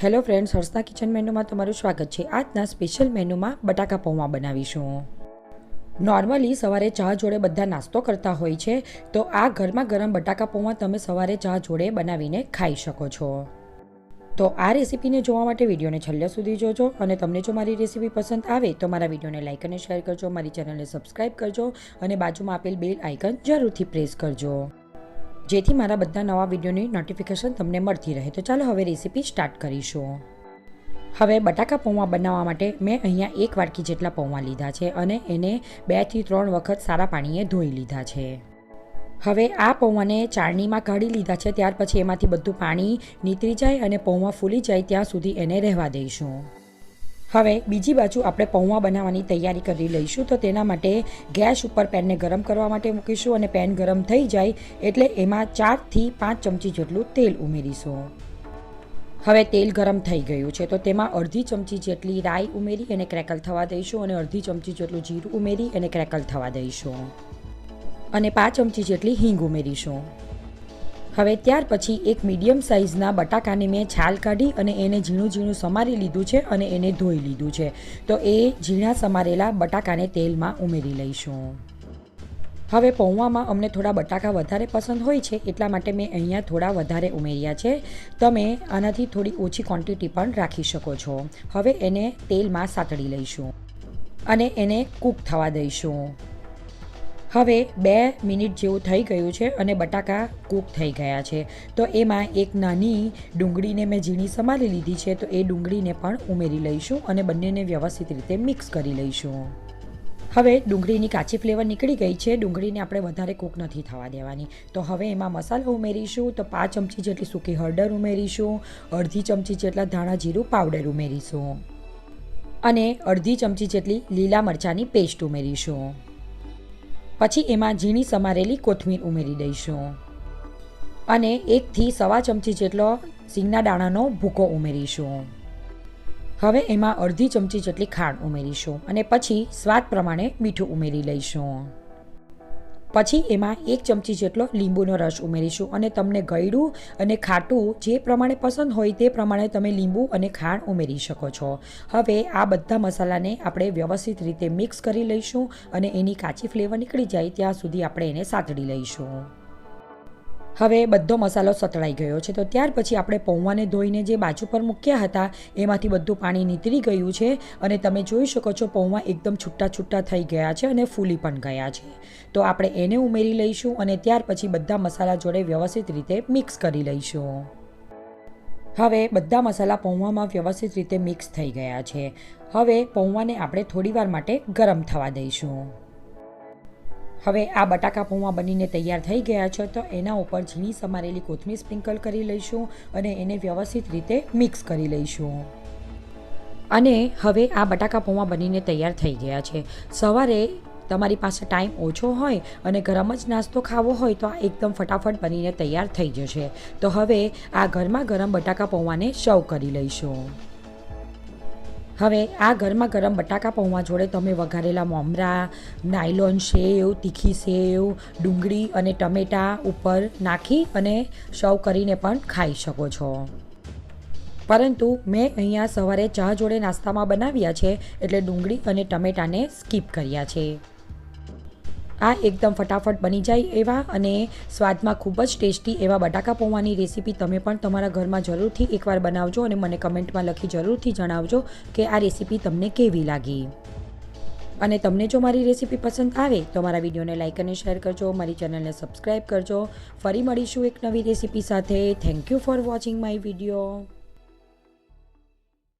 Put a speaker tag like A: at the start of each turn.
A: Hello friends હર્ષના kitchen મેનુમાં તમારું સ્વાગત છે. આજના સ્પેશિયલ મેનુમાં બટાકા પૌવા બનાવીશું. નોર્મલી સવારે ચા જોડે બધા નાસ્તો કરતા હોય છે, તો આ ઘરમાં ગરમ બટાકા પૌવા તમે સવારે ચા જોડે બનાવીને ખાઈ શકો છો. તો આ રેસીપીને જોવા માટે વિડીયોને છેલ્લે સુધી જોજો અને તમને જો મારી રેસીપી પસંદ આવે તો મારા વિડીયોને લાઇક અને શેર કરજો, મારી ચેનલને સબસ્ક્રાઈબ કરજો અને બાજુમાં આપેલ બેલ આઇકન જરૂરથી પ્રેસ કરજો. જેથી મારા બધા નવા વિડીયોની નોટિફિકેશન તમને મળતી રહે. તો ચાલો હવે રેસીપી સ્ટાર્ટ કરીશું. હવે બટાકા પૌવા બનાવવા માટે મેં અહીંયા એક વાટકી જેટલા પૌવા લીધા છે અને એને બેથી ત્રણ વખત સારા પાણીએ ધોઈ લીધા છે. હવે આ પૌવાને ચાળણીમાં કાઢી લીધા છે, ત્યાર પછી એમાંથી બધું પાણી નીતરી જાય અને પૌવા ફૂલી જાય ત્યાં સુધી એને રહેવા દઈશું. હવે બીજી બાજુ આપણે પૌવા બનાવવાની તૈયારી કરી લઈશું. તો તેના માટે ગેસ ઉપર પેનને ગરમ કરવા માટે મૂકીશું અને પેન ગરમ થઈ જાય એટલે એમાં ચારથી પાંચ ચમચી જેટલું તેલ ઉમેરીશું. હવે તેલ ગરમ થઈ ગયું છે, તો તેમાં અડધી ચમચી જેટલી રાઈ ઉમેરી અને ક્રેકલ થવા દઈશું અને અડધી ચમચી જેટલું જીરું ઉમેરી અને ક્રેકલ થવા દઈશું. અને પાંચ ચમચી જેટલી હિંગ ઉમેરીશું. હવે ત્યાર પછી એક મીડિયમ સાઇઝના બટાકાને મેં છાલ કાઢી અને એને ઝીણું ઝીણું સમારી લીધું છે અને એને ધોઈ લીધું છે. તો એ ઝીણા સમારેલા બટાકાને તેલમાં ઉમેરી લઈશું. હવે પૌવામાં અમને થોડા બટાકા વધારે પસંદ હોય છે એટલા માટે મેં અહીંયા થોડા વધારે ઉમેર્યા છે. તમે આનાથી થોડી ઓછી ક્વોન્ટિટી પણ રાખી શકો છો. હવે એને તેલમાં સાતળી લઈશું. અને એને કૂક થવા દઈશું. હવે બે મિનિટ જેવું થઈ ગયું છે અને બટાકા કૂક થઈ ગયા છે. તો એમાં એક નાની ડુંગળીને મેં ઝીણી સમારી લીધી છે, તો એ ડુંગળીને પણ ઉમેરી લઈશું અને બંનેને વ્યવસ્થિત રીતે મિક્સ કરી લઈશું. હવે ડુંગળીની કાચી ફ્લેવર નીકળી ગઈ છે, ડુંગળીને આપણે વધારે કૂક નથી થવા દેવાની. તો હવે એમાં મસાલો ઉમેરીશું, તો પાંચ ચમચી જેટલી સૂકી હળદર ઉમેરીશું, અડધી ચમચી જેટલા ધાણા જીરું પાવડર ઉમેરીશું અને અડધી ચમચી જેટલી લીલા મરચાંની પેસ્ટ ઉમેરીશું. પછી એમાં ઝીણી સમારેલી કોથમીર ઉમેરી દઈશું. અને એકથી સવા ચમચી જેટલો સિંગના દાણાનો ભૂકો ઉમેરીશું. હવે એમાં અડધી ચમચી જેટલી ખાંડ ઉમેરીશું અને પછી સ્વાદ પ્રમાણે મીઠું ઉમેરી લઈશું. પછી એમાં એક ચમચી જેટલો લીંબુનો રસ ઉમેરીશું અને તમને ગળ્યું અને ખાટું જે પ્રમાણે પસંદ હોય તે પ્રમાણે તમે લીંબુ અને ખાંડ ઉમેરી શકો છો. હવે આ બધા મસાલાને આપણે વ્યવસ્થિત રીતે મિક્સ કરી લઈશું અને એની કાચી ફ્લેવર નીકળી જાય ત્યાં સુધી આપણે એને સાતડી લઈશું. હવે બધો મસાલો સતળાઈ ગયો છે. તો ત્યાર પછી આપણે પૌવાને ધોઈને જે બાજુ પર મૂક્યા હતા, એમાંથી બધું પાણી નીતરી ગયું છે અને તમે જોઈ શકો છો પૌવા એકદમ છૂટા છૂટા થઈ ગયા છે અને ફૂલી પણ ગયા છે. તો આપણે એને ઉમેરી લઈશું અને ત્યાર પછી બધા મસાલા જોડે વ્યવસ્થિત રીતે મિક્સ કરી લઈશું. હવે બધા મસાલા પૌવામાં વ્યવસ્થિત રીતે મિક્સ થઈ ગયા છે. હવે પૌવાને આપણે થોડીવાર માટે ગરમ થવા દઈશું. હવે આ બટાકા પૌવા બનીને તૈયાર થઈ ગયા છે, તો એના ઉપર ઝીણી સમારેલી કોથમીર સ્પ્રિંકલ કરી લઈશું અને એને વ્યવસ્થિત રીતે મિક્સ કરી લઈશું. અને હવે આ બટાકા પૌવા બનીને તૈયાર થઈ ગયા છે. સવારે તમારી પાસે ટાઈમ ઓછો હોય અને ગરમ જ નાસ્તો ખાવો હોય, તો આ એકદમ ફટાફટ બનીને તૈયાર થઈ જશે. તો હવે આ ગરમા ગરમ બટાકા પૌવાને સર્વ કરી લઈશું. હવે આ ગરમા ગરમ બટાકા પૌવા જોડે તમે વઘારેલા મમરા, નાયલોન સેવ, તીખી સેવ, ડુંગળી અને ટમેટાં ઉપર નાખી અને સર્વ કરીને પણ ખાઈ શકો છો. પરંતુ મેં અહીંયા સવારે ચા જોડે નાસ્તામાં બનાવ્યા છે એટલે ડુંગળી અને ટમેટાને સ્કીપ કર્યા છે. આ એકદમ ફટાફટ બની જાય એવા અને સ્વાદમાં ખૂબ જ ટેસ્ટી એવા બટાકા પૌવાની રેસીપી તમે પણ તમારા ઘરમાં જરૂરથી એકવાર બનાવજો અને મને કમેન્ટમાં લખી જરૂરથી જણાવજો કે આ રેસીપી તમને કેવી લાગી. અને તમને જો મારી રેસીપી પસંદ આવે તો મારા વિડીયોને લાઇક અને શેર કરજો, મારી ચેનલને સબસ્ક્રાઈબ કરજો. ફરી મળીશું એક નવી રેસીપી સાથે. Thank you for watching my video